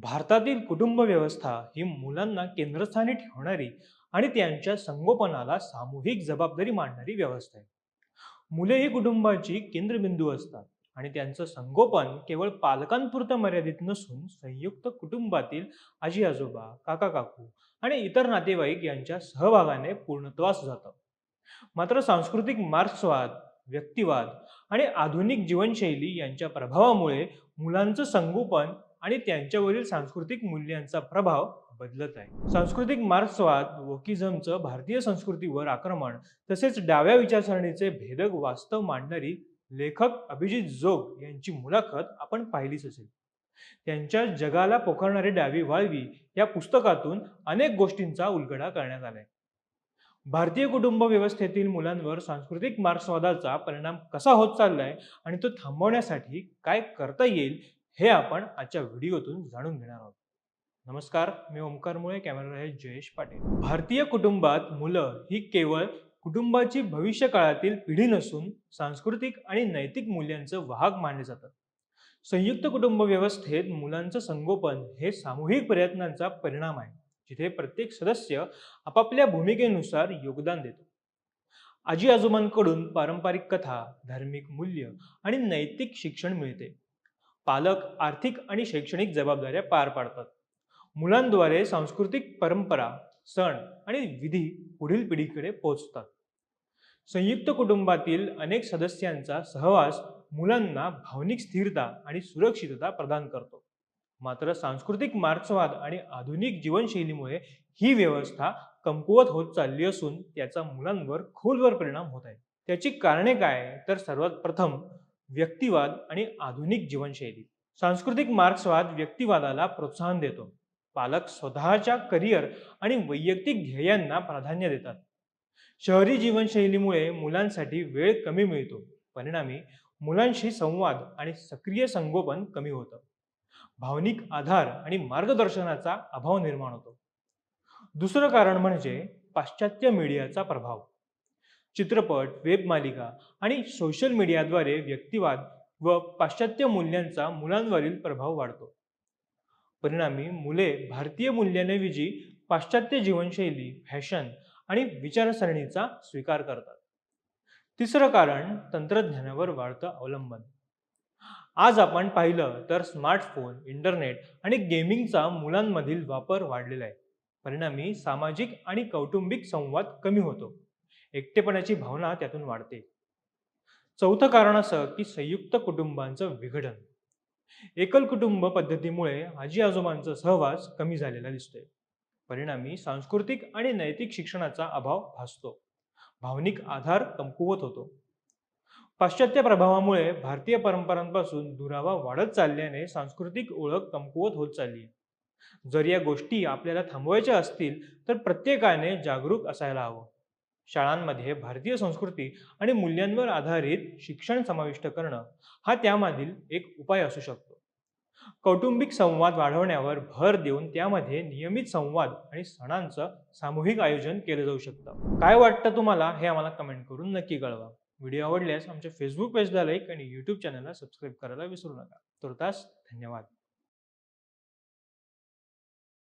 भारतातील कुटुंब व्यवस्था ही मुलांना केंद्रस्थानी ठेवणारी आणि त्यांच्या संगोपनाला सामूहिक जबाबदारी मांडणारी व्यवस्था आहे. मुले ही कुटुंबाची केंद्रबिंदू असतात आणि त्यांचं संगोपन केवळ पालकांपुरतं मर्यादित नसून संयुक्त कुटुंबातील आजी आजोबा काका काकू आणि इतर नातेवाईक यांच्या सहभागाने पूर्णत्वास जातं. मात्र सांस्कृतिक मार्क्सवाद व्यक्तिवाद आणि आधुनिक जीवनशैली यांच्या प्रभावामुळे मुलांचं संगोपन आणि त्यांच्यावरील सांस्कृतिक मूल्यांचा प्रभाव बदलत आहे. सांस्कृतिक मार्क्सवाद वोकिझमचं भारतीय संस्कृतीवर आक्रमण तसेच डाव्या विचारसरणीचे भेदक वास्तव मांडणारी लेखक अभिजित जोग यांची मुलाखत आपण पाहिलीच असेल. त्यांच्या जगाला पोखरणारी डावी वाळवी या पुस्तकातून अनेक गोष्टींचा उलगडा करण्यात आलाय. भारतीय कुटुंब व्यवस्थेतील मुलांवर सांस्कृतिक मार्क्सवादाचा परिणाम कसा होत चाललाय आणि तो थांबवण्यासाठी काय करता येईल हे आपण आजच्या व्हिडिओतून जाणून घेणार आहोत. नमस्कार मी ओमकार मुळे कॅमेरा आहे जयेश पाटील. भारतीय कुटुंबात मुलं ही केवळ कुटुंबाची भविष्य काळातील पिढी नसून सांस्कृतिक आणि नैतिक मूल्यांचं वाहक मानले जातात. संयुक्त कुटुंब व्यवस्थेत मुलांचं संगोपन हे सामूहिक प्रयत्नांचा परिणाम आहे जिथे प्रत्येक सदस्य आपापल्या भूमिकेनुसार योगदान देतो. आजी आजोबांकडून पारंपरिक कथा धार्मिक मूल्य आणि नैतिक शिक्षण मिळते. पालक आर्थिक आणि शैक्षणिक जबाबदाऱ्या पार पाडतात. मुलांद्वारे सांस्कृतिक परंपरा सण आणि विधी पुढील पिढीकडे पोहोचतात. संयुक्त कुटुंबातील अनेक सदस्यांचा सहवास मुलांना भावनिक स्थिरता आणि सुरक्षितता प्रदान करतो. मात्र सांस्कृतिक मार्क्सवाद आणि आधुनिक जीवनशैलीमुळे ही व्यवस्था कमकुवत होत चालली असून त्याचा मुलांवर खोलवर परिणाम होत आहे. त्याची कारणे काय? तर सर्वात प्रथम व्यक्तिवाद आणि आधुनिक जीवनशैली. सांस्कृतिक मार्क्सवाद व्यक्तिवादाला प्रोत्साहन देतो. पालक स्वतःच्या करिअर आणि वैयक्तिक ध्येयांना प्राधान्य देतात. शहरी जीवनशैलीमुळे मुलांसाठी वेळ कमी मिळतो. परिणामी मुलांशी संवाद आणि सक्रिय संगोपन कमी होतं. भावनिक आधार आणि मार्गदर्शनाचा अभाव निर्माण होतो. दुसरं कारण म्हणजे पाश्चात्य मीडियाचा प्रभाव. चित्रपट वेब मालिका आणि सोशल मीडियाद्वारे व्यक्तिवाद व पाश्चात्य मूल्यांचा मुलांवरील प्रभाव वाढतो. परिणामी मुले भारतीय मूल्यांऐवजी पाश्चात्य जीवनशैली फॅशन आणि विचारसरणीचा स्वीकार करतात. तिसरं कारण तंत्रज्ञानावर वाढतं अवलंबन. आज आपण पाहिलं तर स्मार्टफोन इंटरनेट आणि गेमिंगचा मुलांमधील वापर वाढलेला आहे. परिणामी सामाजिक आणि कौटुंबिक संवाद कमी होतो. एकटेपणाची भावना त्यातून वाढते. चौथं कारण असं की संयुक्त कुटुंबांचं विघटन. एकल कुटुंब पद्धतीमुळे आजी आजोबांचा सहवास कमी झालेला दिसतोय. परिणामी सांस्कृतिक आणि नैतिक शिक्षणाचा अभाव भासतो. भावनिक आधार कमकुवत होतो. पाश्चात्य प्रभावामुळे भारतीय परंपरांपासून दुरावा वाढत चालल्याने सांस्कृतिक ओळख कमकुवत होत चालली आहे. जर या गोष्टी आपल्याला थांबवायच्या असतील तर प्रत्येकाने जागरूक असायला हवं. शाळांमध्ये भारतीय संस्कृती आणि मूल्यांवर आधारित शिक्षण समाविष्ट करणं हा त्यामागील एक उपाय असू शकतो. कौटुंबिक संवाद वाढवण्यावर भर देऊन त्यामध्ये नियमित संवाद आणि सणांचं सामूहिक आयोजन केलं जाऊ शकतं. काय वाटतं तुम्हाला हे आम्हाला कमेंट करून नक्की कळवा. व्हिडिओ आवडल्यास आमच्या फेसबुक पेजला लाईक आणि यूट्यूब चॅनलला सबस्क्राईब करायला विसरू नका. तुर्तास धन्यवाद.